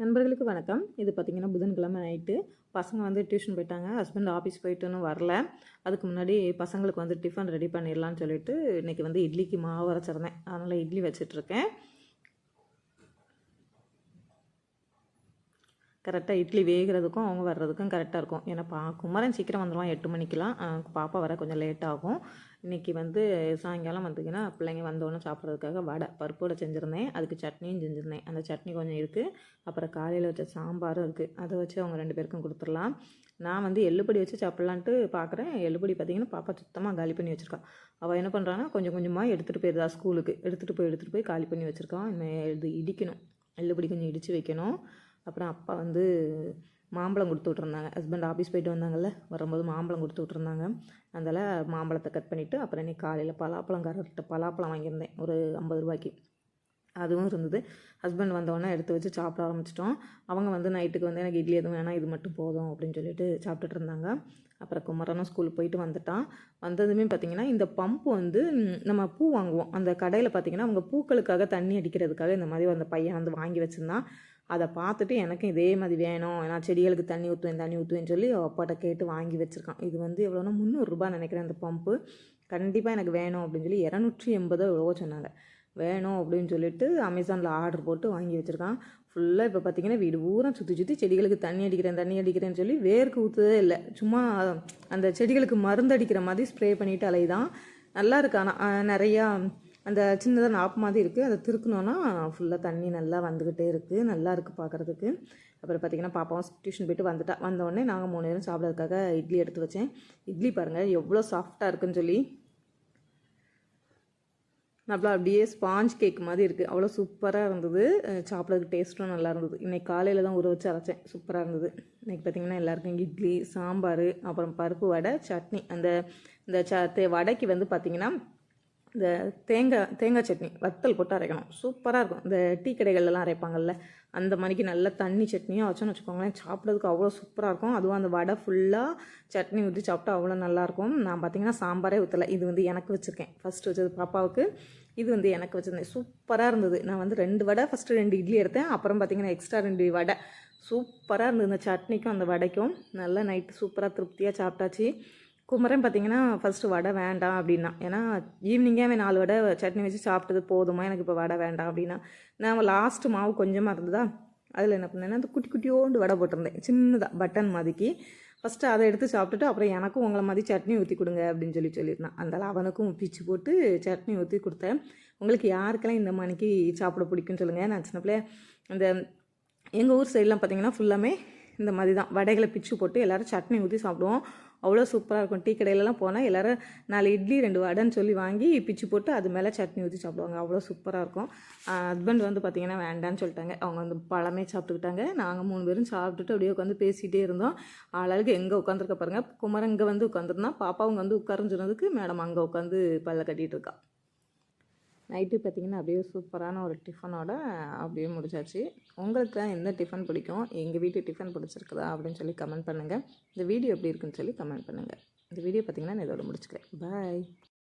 நண்பர்களுக்கு வணக்கம். இது பார்த்திங்கன்னா புதன்கிழமை நைட்டு பசங்க வந்து டியூஷன் போயிட்டாங்க. ஹஸ்பண்ட் ஆஃபீஸ் போயிட்டுன்னு வரல. அதுக்கு முன்னாடி பசங்களுக்கு வந்து டிஃபன் ரெடி பண்ணிடலான்னு சொல்லிட்டு இன்றைக்கி வந்து இட்லிக்கு மாவு அரைச்சிருந்தேன். அதனால் இட்லி வச்சிட்ருக்கேன் கரெக்டாக இட்லி வேகிறதுக்கும் அவங்க வர்றதுக்கும் கரெக்டாக இருக்கும். ஏன்னா பா குமரன் சீக்கிரம் வந்துடுவான் எட்டு மணிக்கெலாம் பாப்பா வர கொஞ்சம் லேட் ஆகும். இன்றைக்கி வந்து சாயங்காலம் வந்தீங்கன்னா பிள்ளைங்க வந்தோடனே சாப்பிட்றதுக்காக வடை பருப்பு வடை செஞ்சுருந்தேன். அதுக்கு சட்னியும் செஞ்சுருந்தேன். அந்த சட்னி கொஞ்சம் இருக்குது அப்புறம் காலையில் வச்ச சாம்பாரும் இருக்குது அதை வச்சு அவங்க ரெண்டு பேருக்கும் கொடுத்துடலாம். நான் வந்து எள்ளுபடி வச்சு சாப்பிட்லான்ட்டு பார்க்குறேன் எள்ளுபடி பார்த்தீங்கன்னா பாப்பா சுத்தமாக காலி பண்ணி வச்சுருக்கான் அவள் என்ன பண்ணுறான்னா கொஞ்சம் கொஞ்சமாக எடுத்துகிட்டு போயிருந்தா ஸ்கூலுக்கு எடுத்துகிட்டு போய் எடுத்துகிட்டு போய் காலி பண்ணி வச்சுருக்கான் இது இடிக்கணும். எள்ளுபடி கொஞ்சம் இடித்து வைக்கணும். அப்புறம் அப்பா வந்து மாம்பழம் கொடுத்து விட்ருந்தாங்க ஹஸ்பண்ட் ஆஃபீஸ் போயிட்டு வந்தாங்கல்ல வரும்போது மாம்பழம் கொடுத்து விட்ருந்தாங்க அதனால் மாம்பழத்தை கட் பண்ணிவிட்டு அப்புறம் இன்னைக்கு காலையில் பலாப்பழம் கரெக்டாக பலாப்பழம் வாங்கியிருந்தேன் ஒரு ஐம்பது ரூபாய்க்கு. அதுவும் இருந்தது. ஹஸ்பண்ட் வந்தவொடனே எடுத்து வச்சு சாப்பிட ஆரம்பிச்சிட்டோம். அவங்க வந்து நைட்டுக்கு வந்து எனக்கு இட்லி எதுவும் வேணாம் இது மட்டும் போதும் அப்படின்னு சொல்லிட்டு சாப்பிட்டுட்டு இருந்தாங்க. அப்புறம் குமரனும் ஸ்கூலுக்கு போயிட்டு வந்துட்டான். வந்ததுமே பார்த்திங்கன்னா இந்த பம்ப் வந்து நம்ம பூ வாங்குவோம். அந்த கடையில் பார்த்திங்கன்னா அவங்க பூக்களுக்காக தண்ணி அடிக்கிறதுக்காக இந்த மாதிரி அந்த பையன் வந்து வாங்கி வச்சுருந்தான். அதை பார்த்துட்டு எனக்கும் இதே மாதிரி வேணும். நான் செடிகளுக்கு தண்ணி ஊற்றுவேன் தண்ணி ஊற்றுவேன்னு சொல்லி அப்பாட்ட கேட்டு வாங்கி வச்சுருக்கான். இது வந்து எவ்வளோனா முந்நூறுரூபா நினைக்கிறேன் அந்த பம்பு. கண்டிப்பாக எனக்கு வேணும் அப்படின்னு சொல்லி இரநூற்றி எண்பதோ எவ்வளோ சொன்னாங்க. வேணும் அப்படின்னு சொல்லிட்டு அமேசானில் ஆர்டர் போட்டு வாங்கி வச்சுருக்கான். ஃபுல்லாக இப்போ பார்த்தீங்கன்னா வீடு பூரா சுற்றி சுற்றி செடிகளுக்கு தண்ணி அடிக்கிறேன் தண்ணி அடிக்கிறேன்னு சொல்லி வேர்க்கு ஊற்றுதே இல்லை. சும்மா அந்த செடிகளுக்கு மருந்து அடிக்கிற மாதிரி ஸ்ப்ரே பண்ணிட்டு அலைதான் நல்லா இருக்கு. ஆனால் நிறையா அந்த சின்னதாக நாப்பு மாதிரி இருக்குது அதை திருக்கணுன்னா ஃபுல்லாக தண்ணி நல்லா வந்துக்கிட்டே இருக்குது நல்லா இருக்குது பார்க்குறதுக்கு அப்புறம் பார்த்தீங்கன்னா பாப்பாவும் டியூஷன் போயிட்டு வந்துட்டா. வந்தோடனே நாங்கள் மூணு பேரும் சாப்பிட்றதுக்காக இட்லி எடுத்து வச்சேன். இட்லி பாருங்கள் எவ்வளோ சாஃப்டாக இருக்குன்னு சொல்லி. நல்லா அப்படியே ஸ்பாஞ்ச் கேக் மாதிரி இருக்குது அவ்வளோ சூப்பராக இருந்தது. சாப்பிட்றதுக்கு டேஸ்ட்டும் நல்லா இருந்தது. இன்றைக்கி காலையில் தான் ஊற வச்சு அரைச்சேன். சூப்பராக இருந்தது. இன்றைக்கி பார்த்தீங்கன்னா எல்லாருக்கும் இட்லி சாம்பார் அப்புறம் பருப்பு வடை சட்னி. அந்த இந்த ச தே- வடைக்கு வந்து பார்த்திங்கன்னா இந்த தேங்காய் தேங்காய் சட்னி வத்தல் போட்டு அரைக்கணும். சூப்பராக இருக்கும். இந்த டீ கடைகள்லாம் அரைப்பாங்கல்ல அந்த மாதிரிக்கு நல்லா தண்ணி சட்னியாக வச்சோன்னு வச்சுக்கோங்களேன் சாப்பிட்றதுக்கு அவ்வளோ சூப்பராக இருக்கும். அதுவும் அந்த வடை ஃபுல்லாக சட்னி ஊற்றி சாப்பிட்டா அவ்வளோ நல்லாயிருக்கும் நான் பார்த்தீங்கன்னா சாம்பாரே ஊற்றலை இது வந்து எனக்கு வச்சுருக்கேன். ஃபஸ்ட்டு வச்சது பாப்பாவுக்கு. இது வந்து எனக்கு வச்சுருந்தேன். சூப்பராக இருந்தது. நான் வந்து ரெண்டு வடை ஃபஸ்ட்டு ரெண்டு இட்லி எடுத்தேன். அப்புறம் பார்த்தீங்கன்னா எக்ஸ்ட்ரா ரெண்டு வடை. சூப்பராக இருந்தது. இந்த சட்னிக்கும் அந்த வடைக்கும். நல்லா நைட்டு சூப்பராக திருப்தியாக சாப்பிட்டாச்சு. குமரன் பார்த்தீங்கன்னா ஃபஸ்ட்டு வடை வேண்டாம் அப்படின்னா. ஏன்னா ஈவினிங்கே அவன் நாலு வடை சட்னி வச்சு சாப்பிட்டது போதுமா? எனக்கு இப்போ வடை வேண்டாம் அப்படின்னா. நான் லாஸ்ட்டு மாவு கொஞ்சமாக இருந்ததா? அதில் என்ன பண்ணேன்னா அந்த குட்டி குட்டியோண்டு வடை போட்டிருந்தேன். சின்னதாக பட்டன் மாதிரிக்கு. ஃபஸ்ட்டு அதை எடுத்து சாப்பிட்டுட்டு அப்புறம் எனக்கும் உங்களை மாதிரி சட்னி ஊற்றி கொடுங்க அப்படின்னு சொல்லி சொல்லியிருந்தான். அதனால் அவனுக்கும் பிச்சு போட்டு சட்னி ஊற்றி கொடுத்தேன். உங்களுக்கு யாருக்கெல்லாம் இந்த மணிக்கு சாப்பிட பிடிக்கும்னு சொல்லுங்கள் நான் சின்ன பிள்ளைய இந்த எங்கள் ஊர் சைட்லாம் பார்த்தீங்கன்னா ஃபுல்லாமே இந்த மாதிரி தான். வடைகளை பிச்சு போட்டு எல்லோரும் சட்னி ஊற்றி சாப்பிடுவோம். அவ்வளோ சூப்பராக இருக்கும். டீ கடையிலலாம் போனால் எல்லோரும் நாலு இட்லி ரெண்டு வடைன்னு சொல்லி வாங்கி பிச்சு போட்டு அது மேலே சட்னி ஊற்றி சாப்பிடுவாங்க. அவ்வளோ சூப்பராக இருக்கும். ஹஸ்பண்ட் வந்து பார்த்திங்கன்னா வேண்டான்னு சொல்லிட்டாங்க. அவங்க வந்து பழமே சாப்பிட்டுக்கிட்டாங்க. நாங்கள் மூணு பேரும் சாப்பிட்டுட்டு அப்படியே உட்காந்து பேசிகிட்டே இருந்தோம். ஆளாளுக்கு எங்கே உட்காந்துருக்க பாருங்கள் குமரங்க இங்கே வந்து உட்காந்துருந்தான் பாப்பாவும் வந்து உட்காருன்னு சொன்னதுக்கு மேடம் அங்கே உட்காந்து பல்ல கட்டிகிட்டு இருக்கா. நைட்டு பார்த்தீங்கன்னா அப்படியே சூப்பரான ஒரு டிஃபனோட அப்படியே முடிச்சாச்சு உங்களுக்கு எந்த டிஃபன் பிடிக்கும்? எங்கள் வீட்டு டிஃபன் பிடிச்சிருக்குதா? அப்படின்னு சொல்லி கமெண்ட் பண்ணுங்கள் இந்த வீடியோ எப்படி இருக்குன்னு சொல்லி கமெண்ட் பண்ணுங்கள் இந்த வீடியோ பார்த்தீங்கன்னா நான் இதோட முடிச்சுக்கிறேன். பாய்.